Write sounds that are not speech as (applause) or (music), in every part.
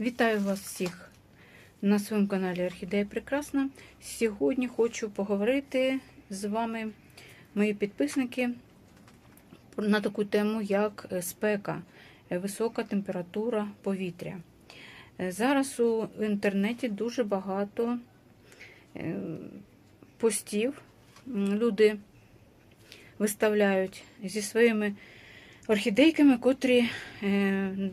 Вітаю вас всіх на своєму каналі Орхідея Прекрасна. Сьогодні хочу поговорити з вами, мої підписники, на таку тему, як спека, висока температура повітря. Зараз у інтернеті дуже багато е, постів. Люди виставляють зі своїми орхідейками, котрі е,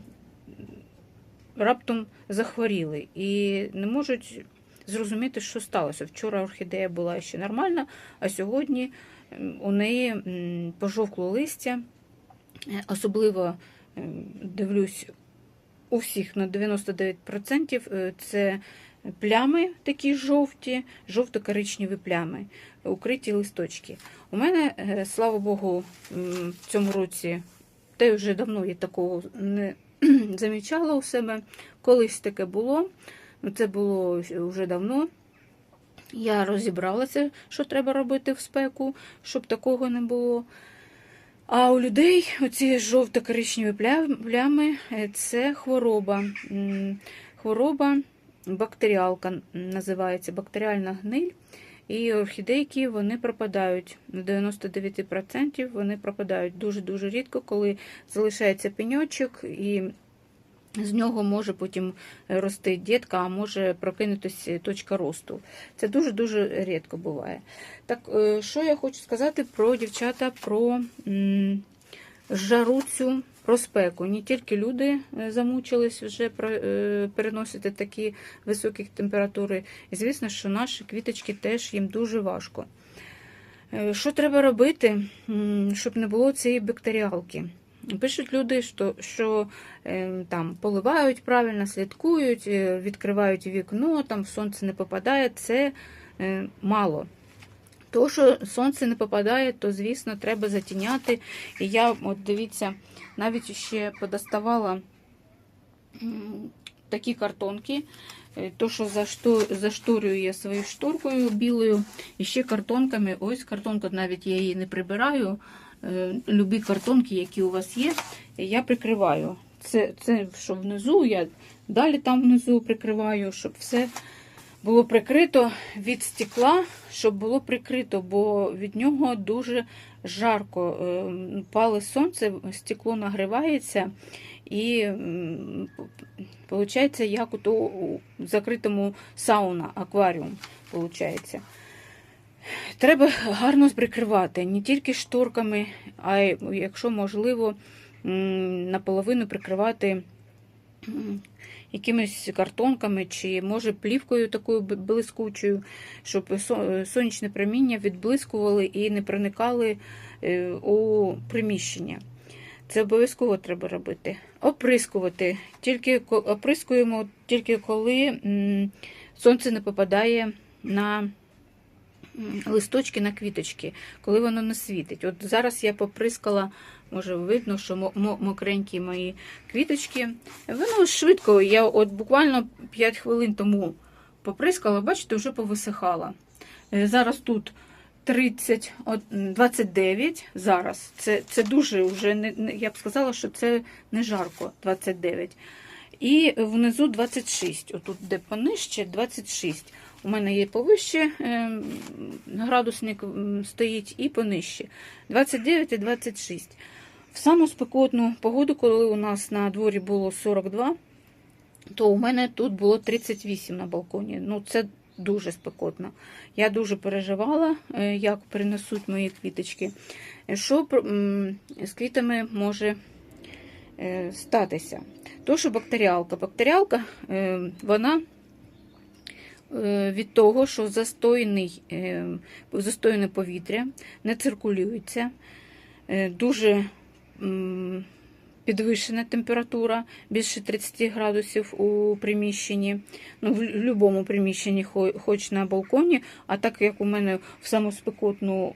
раптом захворіли і не можуть зрозуміти, що сталося. Вчора орхідея була ще нормальна, а сьогодні у неї пожовкло листя. Е, Особливо дивлюсь у всіх на 99% е, це плями такі жовті, жовто-коричневі плями, укриті листочки. У мене, е, слава Богу, в цьому році, та й вже давно я такого не (clears throat) замічала у себе. Колись таке було, ну це було вже давно. Я розібралася, що треба робити в спеку, щоб такого не було. А у людей оці жовто-коричневі плями це хвороба. Хвороба бактеріалка називається бактеріальна гниль. І орхідейки вони пропадають на 99% вони пропадають дуже-дуже рідко, коли залишається пеньочок, і з нього може потім рости дітка, а може прокинутися точка росту. Це дуже-дуже рідко буває. Так, що я хочу сказати про дівчата, про жару цю, про спеку. Не тільки люди замучились вже переносити такі високі температури. І звісно, що наші квіточки теж їм дуже важко. Що треба робити, щоб не було цієї бактеріалки? Пишуть люди, що що е, там поливають правильно, слідкують, відкривають вікно, там сонце не попадає, це е, мало. То, що сонце не попадає, то, звісно, треба затіняти. І я, от дивіться, навіть ще подоставала такі картонки, то, що заштурюю свою шторкою білою, і ще картонками. Ось картонка, навіть я її не прибираю. Любі картонки, які у вас є, я прикриваю. Це, це що внизу, я далі там внизу прикриваю, щоб все було прикрито від стекла, щоб було прикрито, бо від нього дуже жарко. Пали сонце, стекло нагрівається і виходить, як у, закритому сауна, акваріум. Виходить. Треба гарно прикривати не тільки шторками, а й, якщо можливо, наполовину прикривати якимись картонками, чи, може, плівкою такою блискучою, щоб сонячне проміння відблискували і не проникали у приміщення. Це обов'язково треба робити. Оприскувати. Тільки Оприскуємо тільки коли сонце не попадає на листочки на квіточки, коли воно не світить. От зараз я поприскала, може видно, що мокренькі мої квіточки. Воно швидко, я от буквально 5 хвилин тому поприскала, бачите, вже повисихала. Зараз тут 30, 29 зараз. Це це дуже вже не, я б сказала, що це не жарко 29. І внизу 26. Отут, де понижче, 26. У мене є повище, градусник стоїть і понижче. 29 і 26. В саму спекотну погоду, коли у нас на дворі було 42, то у мене тут було 38 на балконі. Ну, це дуже спекотно. Я дуже переживала, як перенесуть мої квіточки. Що з квітами може статися? То, що бактеріалка. Бактеріалка, вона від того, що застойний, застойне повітря не циркулюється, дуже підвищена температура, більше 30 градусів у приміщенні, ну, в будь-якому приміщенні, хоч на балконі, а так як у мене в саму спекотну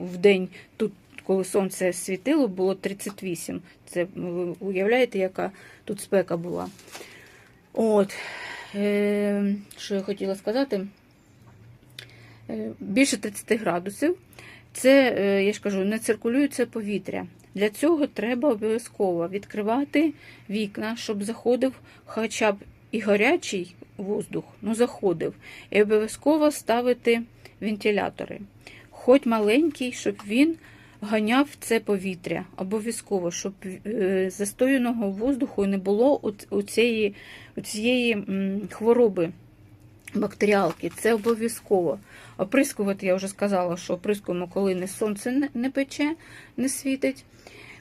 в день тут. Коли сонце світило, було 38. Це ви уявляєте, яка тут спека була. От, е, що я хотіла сказати? Е, більше 30 градусів. Це, е, я ж кажу, не циркулюється повітря. Для цього треба обов'язково відкривати вікна, щоб заходив хоча б і гарячий воздух, ну заходив. І обов'язково ставити вентилятори. Хоч маленький, щоб він ганяв це повітря. Обов'язково, щоб е, застояного воздуху не було у, цієї, у цієї хвороби бактеріалки. Це обов'язково. Оприскувати, я вже сказала, що оприскуємо, коли не сонце не, пече, не світить.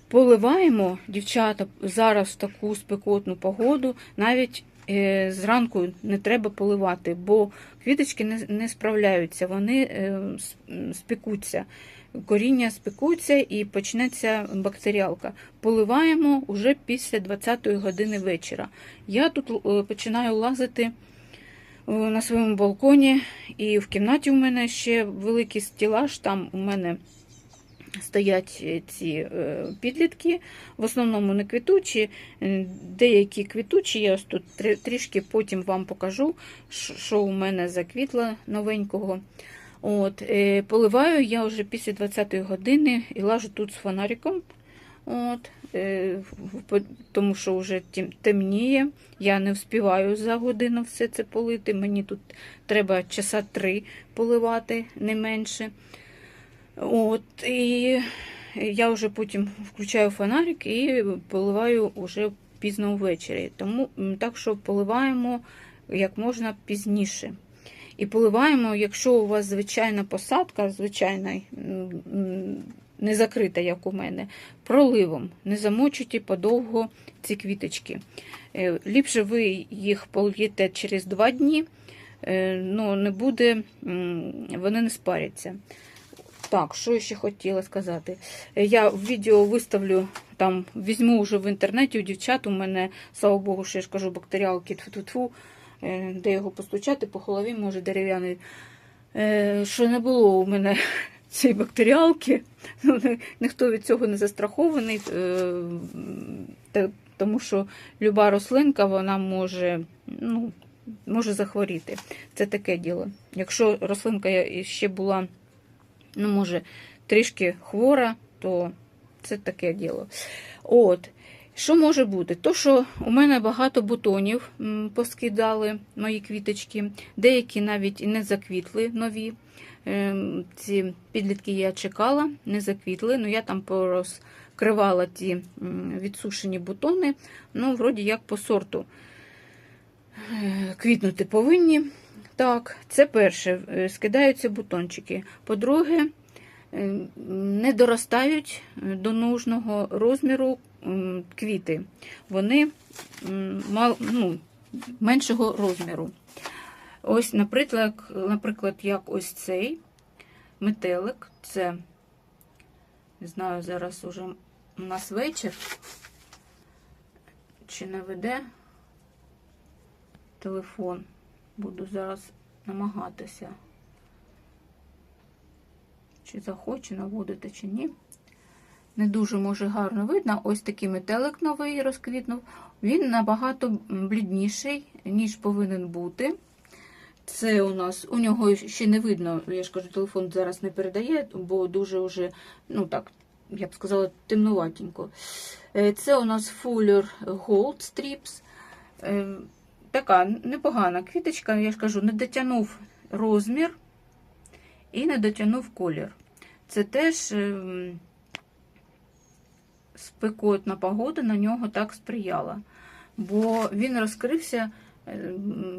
Поливаємо, дівчата, зараз в таку спекотну погоду, навіть е, зранку не треба поливати, бо квіточки не, не справляються, вони е, с- м, спекуться. Коріння спекуться і почнеться бактеріалка. Поливаємо вже після 20-ї години вечора. Я тут е, починаю лазити е, на своєму балконі, і в кімнаті у мене ще великий стілаж, там у мене стоять е, ці підлітки, в основному не квітучі, деякі квітучі, я ось тут трішки потім вам покажу, що у мене заквітло новенького. От, е, поливаю я вже після 20-ї години і лажу тут з фонариком. От, е, тому що вже тем- темніє. Я не вспіваю за годину все це полити. Мені тут треба часа три поливати, не менше. От, і я вже потім включаю фонарик і поливаю уже пізно ввечері. Тому так що поливаємо як можна пізніше. І поливаємо, якщо у вас звичайна посадка, звичайна, не закрита, як у мене, проливом. Не замочуйте подовго ці квіточки. Е, Ліпше ви їх польєте через два дні, е, ну не буде, вони не спаряться. Так, що я ще хотіла сказати? Е, Я в відео виставлю, там візьму вже в інтернеті у дівчат. У мене, слава Богу, що я ж кажу, бактеріалки тфу-тфу-тфу, де його постучати по голові, може дерев'яний. Е, Що не було у мене (laughs) цієї бактеріалки. (laughs) Ну, Ніхто від цього не застрахований, е, тому що люба рослинка вона може, ну, може захворіти. Це таке діло. Якщо рослинка ще була ну, може, трішки хвора, то це таке діло. От. Що може бути? То, що у мене багато бутонів поскидали мої квіточки, деякі навіть і не заквітли нові. Ем, Ці підлітки я чекала, не заквітли, ну я там порозкривала ті відсушені бутони. Ну, вроді як по сорту Е, квітнути повинні. Так, це перше, е, скидаються бутончики. По-друге, е, не доростають до нужного розміру квіти. Вони ну, меншого розміру. Ось, наприклад, наприклад, як ось цей метелик. Це, не знаю, зараз уже у нас вечір. Чи не веде телефон? Буду зараз намагатися. Чи захоче наводити, чи ні. Не дуже може гарно видно. Ось такий метелик новий розквітнув. Він набагато блідніший, ніж повинен бути. Це у нас, у нього ще не видно, я ж кажу, телефон зараз не передає, бо дуже вже, ну так, я б сказала, темнуватенько. Е, Це у нас Fuller Gold Strips. Е, Така непогана квіточка, я ж кажу, не дотягнув розмір і не дотягнув колір. Це теж ем, спекотна погода на нього так сприяла, бо він розкрився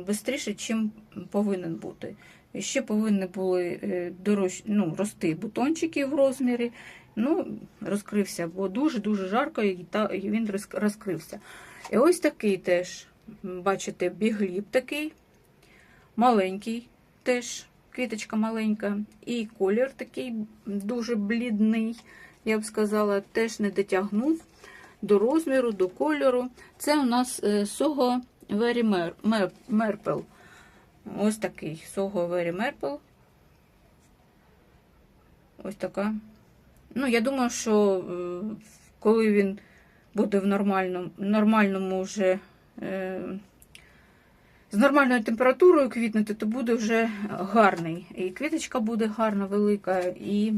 швидше, чим повинен бути. Ще повинні були е, дорож... ну, рости бутончики в розмірі. Ну, розкрився, бо дуже-дуже жарко, і він розкрився. І ось такий теж, бачите, бігліб такий, маленький теж, квіточка маленька, і колір такий дуже блідний, я б сказала, теж не дотягнув до розміру, до кольору. Це у нас е, Soho Very Mer- Mer- Merple. Ось такий Soho Very Merple. Ось така. Ну, я думаю, що е, коли він буде в нормальному, нормальному вже е, з нормальною температурою квітнути, то буде вже гарний. І квіточка буде гарна, велика, і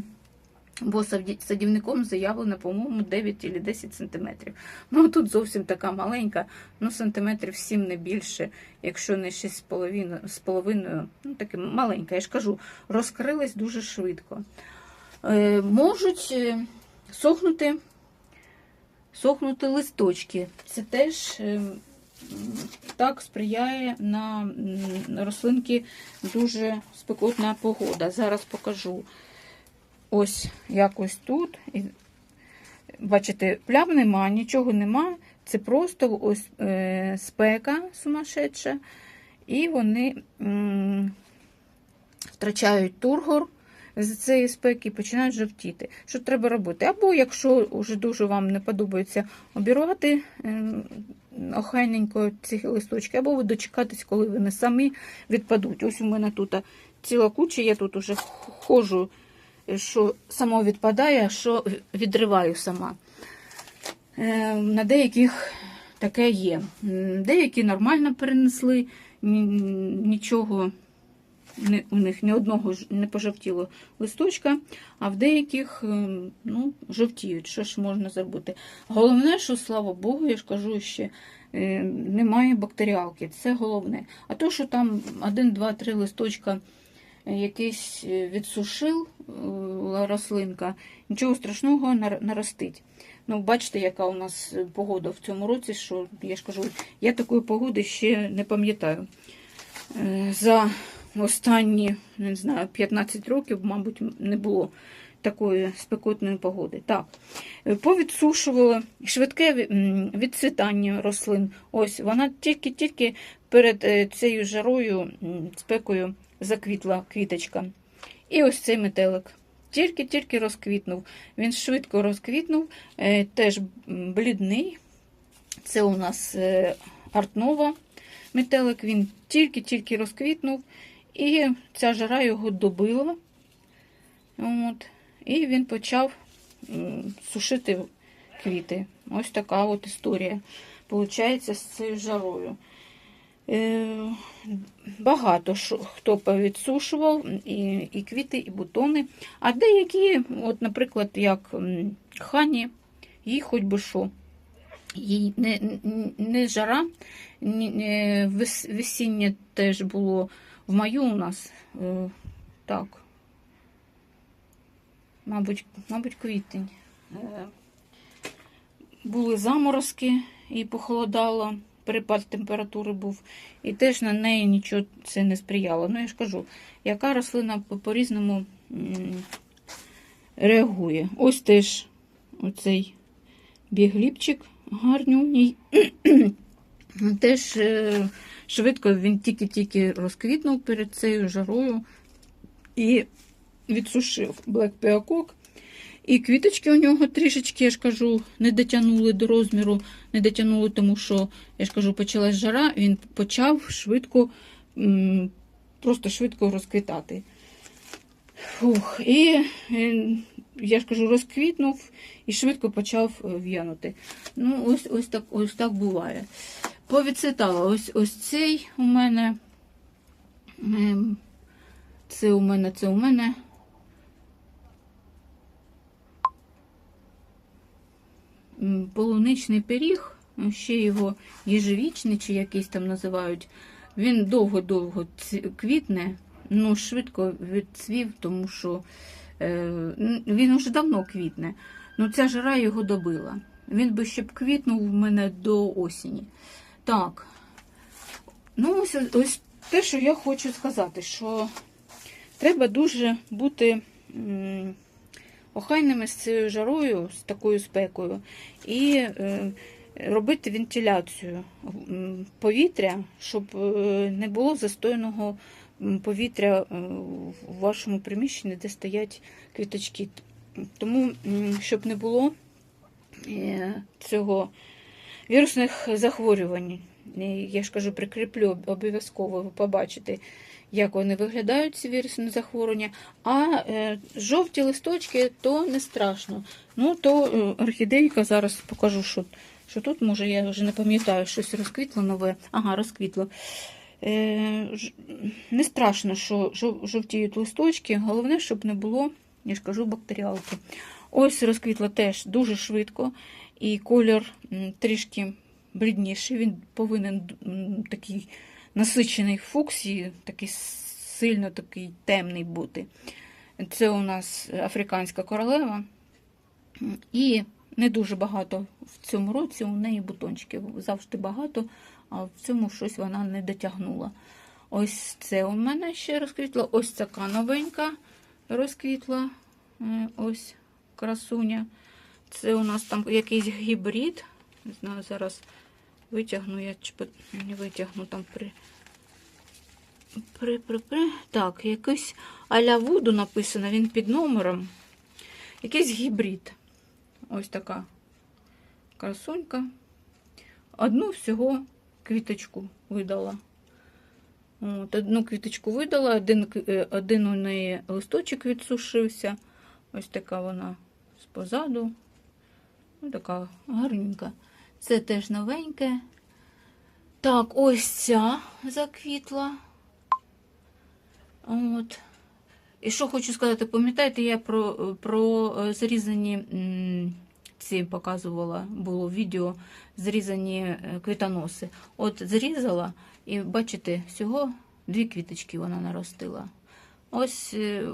Бо садівником заявлено, по-моєму, 9 чи 10 сантиметрів. Ну, тут зовсім така маленька, ну, сантиметрів 7 не більше, якщо не 6 з половиною, ну, таке маленька, я ж кажу, розкрилась дуже швидко. Е, можуть е, сохнути, сохнути листочки. Це теж е, так сприяє на рослинки дуже спекотна погода. Зараз покажу. Ось якось тут. І, бачите, плям нема, нічого нема. Це просто ось е, спека сумасшедша. І вони втрачають тургор з цієї спеки і починають жовтіти. Що треба робити? Або, якщо вже дуже вам не подобається обірвати ем, охайненько ці листочки, або ви дочекатись, коли вони самі відпадуть. Ось у мене тут ціла куча, я тут уже ходжу, що само відпадає, а що відриваю сама. Е, На деяких таке є. Деякі нормально перенесли, нічого у них ні одного не пожовтіло листочка, а в деяких ем, ну, жовтіють. Що ж можна зробити? Головне, що слава Богу, я ж кажу ще. е, Немає бактеріалки, це головне. А то, що там один, два, три листочка е, якийсь е, відсушив рослинка, нічого страшного наростить. Ну, бачите, яка у нас е, погода в цьому році, що я ж кажу, я такої погоди ще не пам'ятаю. Е, За останні не знаю, 15 років, мабуть, не було такої спекотної погоди. Так, повідсушували швидке ві- відцвітання рослин. Ось вона тільки-тільки перед цією жарою, спекою заквітла квіточка. І ось цей метелик. Тільки-тільки розквітнув. Він швидко розквітнув, е, теж блідний. Це у нас е, артнова метелик. Він тільки-тільки розквітнув, і ця жара його добила. От. І він почав сушити квіти. Ось така от історія. Получається з цією жарою. Е, Багато хто повідсушував, і, і квіти, і бутони. А деякі, от, наприклад, як хані, їй хоч би що. Їй не, не, жара, не, вес- весіння теж було в маю у нас. Е, так. Мабуть, мабуть, квітень. Е, були заморозки і похолодало, перепад температури був, і теж на неї нічого це не сприяло. Ну, я ж кажу, яка рослина по- по-різному реагує. Ось теж оцей бігліпчик гарнюній. (clears throat) Теж е, швидко він тільки-тільки розквітнув перед цією жарою і відсушив Black Peacock. І квіточки у нього трішечки, я ж кажу, не дотягнули до розміру, не дотягнули, тому що, я ж кажу, почалась жара, він почав швидко, просто швидко розквітати. Фух, і е, я ж кажу, розквітнув і швидко почав е, в'янути. Ну, ось, ось, так, ось так буває. Повідцвітало. Ось, ось цей у мене. ем, Це у мене, це у мене. Полуничний пиріг, ще його їжевічний, чи якийсь там називають. Він довго-довго квітне, ну швидко відцвів, тому що е, він уже давно квітне. Ну ця жара його добила. Він би ще б квітнув в мене до осені. Так. Ну, ось, ось те, що я хочу сказати, що треба дуже бути м, охайними з цією жарою, з такою спекою, і е, робити вентиляцію повітря, щоб е, не було застойного повітря е, в вашому приміщенні, де стоять квіточки. Тому, щоб не було цього вірусних захворювань. Я ж кажу, прикріплю обов'язково, ви побачите, як вони виглядають, ці вірусні захворювання. А е, жовті листочки то не страшно. Ну, то е, орхідейка, зараз покажу, що, що тут, може, я вже не пам'ятаю, щось розквітло нове. Ага, розквітло. Е, не страшно, що жов- жовтіють листочки. Головне, щоб не було Я ж кажу, бактеріалки. Ось розквітла теж дуже швидко, і колір трішки блідніший. Він повинен такий насичений фуксії, такий сильно такий темний бути. Це у нас африканська королева. І не дуже багато в цьому році у неї бутончиків. Завжди багато, а в цьому щось вона не дотягнула. Ось це у мене ще розквітла. Ось така новенька розквітла. Е, Ось красуня. Це у нас там якийсь гібрид. Не знаю, зараз витягну, я чи не витягну там при. При, при, при. Так, якийсь аля Вуду написано, він під номером. Якийсь гібрид. Ось така красунька. Одну всього квіточку видала. От, одну квіточку видала, один, е, один у неї листочок відсушився. Ось така вона спозаду. Ось така гарненька. Це теж новеньке. Так, ось ця заквітла. От. І що хочу сказати, пам'ятаєте, я про, про е, зрізані ці показувала, було відео, зрізані е, квітоноси. От зрізала, і бачите, всього дві квіточки вона наростила. Ось е,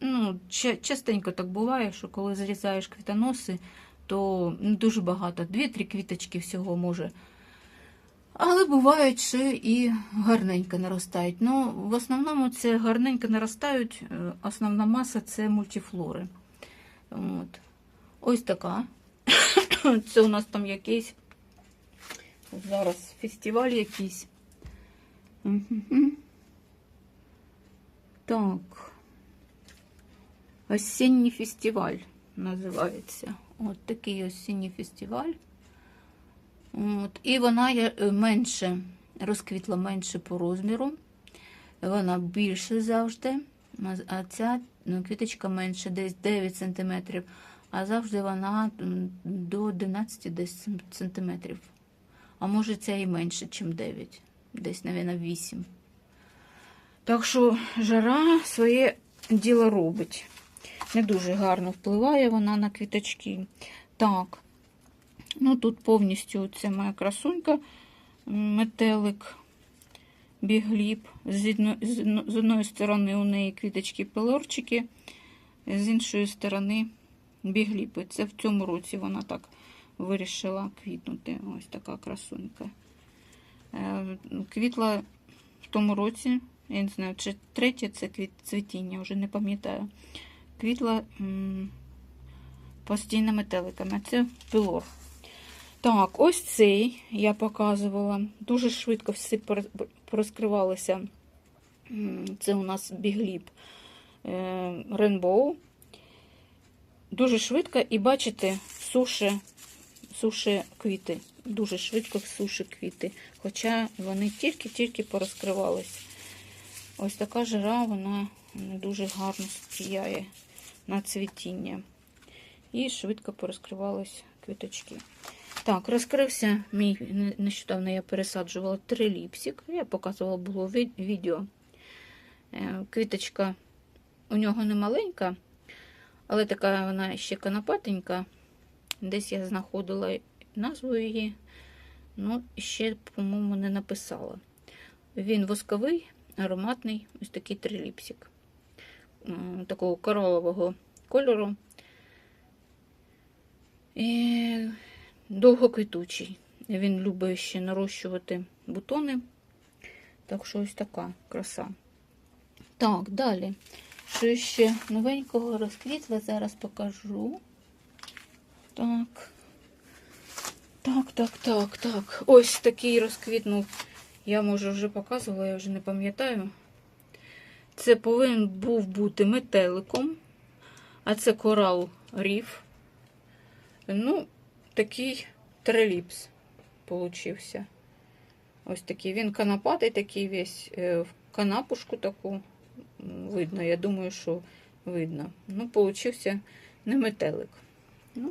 ну, частенько так буває, що коли зрізаєш квітоноси, то ну, дуже багато. Дві-три квіточки всього може. Але бувають, що і гарненько наростають. Ну, в основному це гарненько наростають. е, Основна маса це мультифлори. От. Ось така. (coughs) Це у нас там якийсь зараз фестиваль якийсь. Так. Осінній фестиваль називається. От такий осінній фестиваль. От. І вона е, менше, розквітла менше по розміру. Вона більше завжди. А- ця ну, квіточка менше, десь 9 см. А завжди вона до 11 десь см. А може ця і менше, ніж 9. Десь, мабуть, 8. Так що жара своє діло робить. Не дуже гарно впливає вона на квіточки. Так. Ну, тут повністю це моя красунька, метелик, бігліб. З, одно, з, з одної сторони у неї квіточки пелорчики, з іншої сторони бігліпи. Це в цьому році вона так вирішила квітнути. Ось така красунька. Е, Квітла в тому році, я не знаю, чи третє це цвітіння, вже не пам'ятаю. Квітла м, постійно метеликами. Це пилор. Так, ось цей я показувала. Дуже швидко всі порозкривалися. Це у нас бігліп Ренбоу. Дуже швидко, і бачите, суше, суше квіти. Дуже швидко суше квіти. Хоча вони тільки-тільки порозкривались. Ось така жара, вона дуже гарно сприяє на цвітіння. І швидко порозкривались квіточки. Так, розкрився мій нещодавно я пересаджувала триліпсик. Я показувала було відео. Е, Квіточка у нього не маленька, але така вона ще конопатенька. Десь я знаходила назву її, ну ще, по-моєму, не написала. Він восковий, ароматний, ось такий триліпсик. Такого коралового кольору. І довгоквітучий. Він любить ще нарощувати бутони. Так що ось така краса. Так, далі. Що ще новенького розквітла, зараз покажу. Так. Так, так, так, так. Ось такий розквітнув. Я, може, вже показувала, я вже не пам'ятаю. Це повинен був бути метеликом, а це корал ріф. Ну, такий триліпс получився. Ось такий. Він канапатий, такий весь е, в канапушку таку видно. Я думаю, що видно. Ну, получився не метелик. Ну,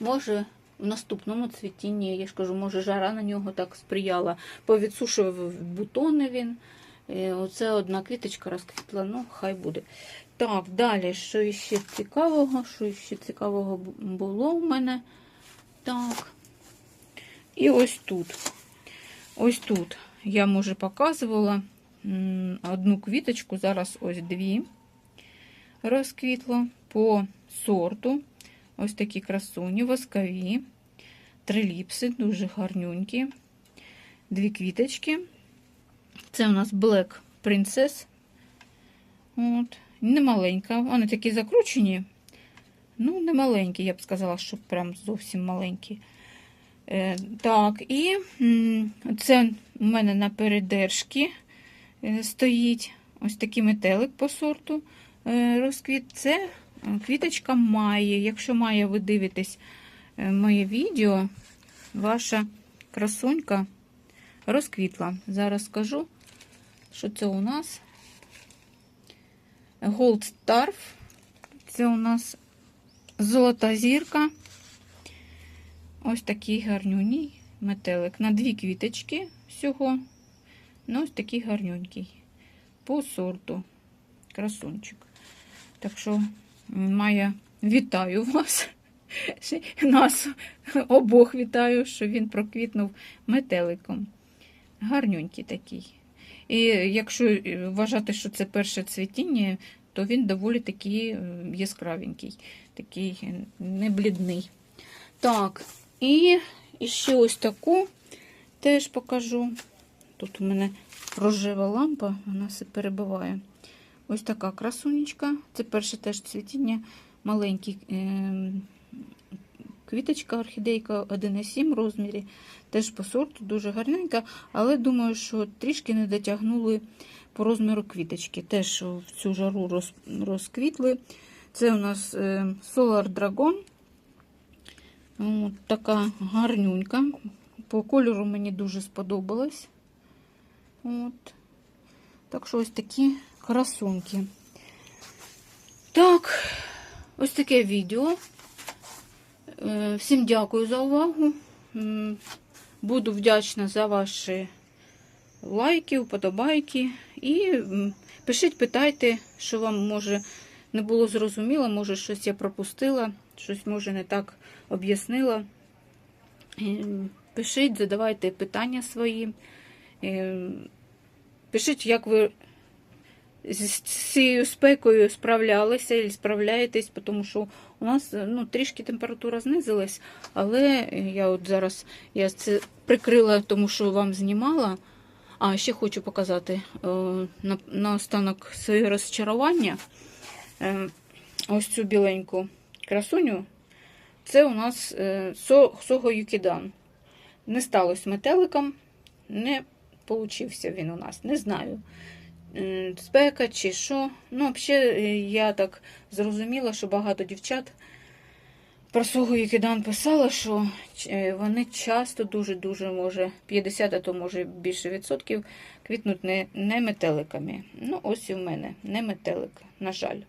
може, в наступному цвітінні, я ж кажу, може, жара на нього так сприяла. Повідсушував бутони він. Е, Оце одна квіточка розквітла, ну, хай буде. Так, далі, що ще цікавого? Що ще цікавого було в мене? Так. І ось тут. Ось тут я, може, показувала одну квіточку, зараз ось дві розквітло по сорту. Ось такі красуні, воскові, триліпси, дуже гарнюнькі. Дві квіточки. Це у нас Black Princess. От. Не маленька. Вони такі закручені. Ну, не маленькі, я б сказала, що прям зовсім маленькі. Е, так, і це у мене на передержці е, стоїть ось такий метелик по сорту е, розквіт. Це е, квіточка Майя. Якщо Майя, ви дивитесь е, моє відео, ваша красунька розквітла. Зараз скажу, що це у нас Gold Starf. Це у нас золота зірка. Ось такий гарнюній метелик. На дві квіточки всього. Ну, ось такий гарнюнький. По сорту. Красунчик. Так що, Майя, вітаю вас. Нас обох вітаю, що він проквітнув метеликом. Гарнюнький такий. І якщо вважати, що це перше цвітіння, то він доволі такий е, яскравенький, такий е, не блідний. Так, і ще ось таку теж покажу. Тут у мене рожева лампа, вона все перебиває. Ось така красунечка. Це перше теж цвітіння, маленький е квіточка, орхідейка 1,7 розмірі. Теж по сорту дуже гарненька, але думаю, що трішки не дотягнули по розміру квіточки. Теж в цю жару роз, розквітли. Це у нас е, Solar Dragon. От така гарнюнька. По кольору мені дуже сподобалось. От. Так що ось такі красунки. Так, ось таке відео. Е, Всім дякую за увагу. Буду вдячна за ваші лайки, вподобайки. І пишіть, питайте, що вам може не було зрозуміло, може щось я пропустила, щось може не так об'яснила. Е, Пишіть, задавайте питання свої. Е, Пишіть, як ви з цією спекою справлялися і справляєтесь, тому що у нас ну, трішки температура знизилась, але я от зараз я це прикрила, тому що вам знімала. А ще хочу показати е, на, на останок своє розчарування. Е, ось цю біленьку красуню. Це у нас е, со, Сого Юкідан. Не сталося метеликом, не получився він у нас, не знаю. Спека чи що. Ну, взагалі, е, я так зрозуміла, що багато дівчат про Сого Юкідан писали, що е, вони часто дуже-дуже, може, 50, а то може більше відсотків, квітнуть не, не метеликами. Ну, ось і в мене не метелик, на жаль.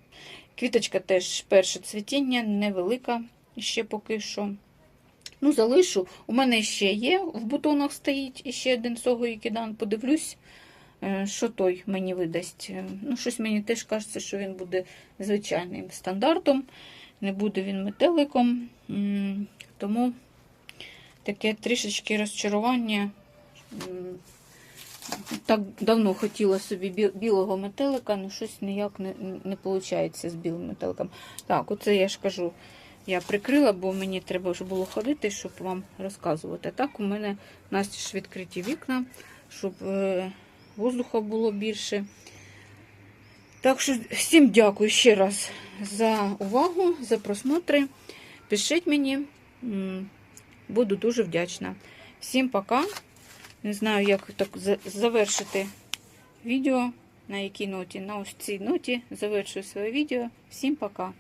Квіточка теж перше цвітіння, невелика ще поки що. Ну, залишу. У мене ще є, в бутонах стоїть іще один Сого Юкідан. Подивлюсь, що той мені видасть. Е, Ну, щось мені теж кажеться, що він буде звичайним стандартом. Не буде він метеликом. Тому таке трішечки розчарування. Так давно хотіла собі білого метелика, але щось ніяк не, не виходить з білим метеликом. Так, оце я ж кажу, я прикрила, бо мені треба вже було ходити, щоб вам розказувати. Так, у мене настіж відкриті вікна, щоб е, воздуха було більше. Так що всім дякую ще раз за увагу, за просмотри. Пишіть мені, буду дуже вдячна. Всім пока. Не знаю, як так завершити відео, на якій ноті. На ось цій ноті завершую своє відео. Всім пока.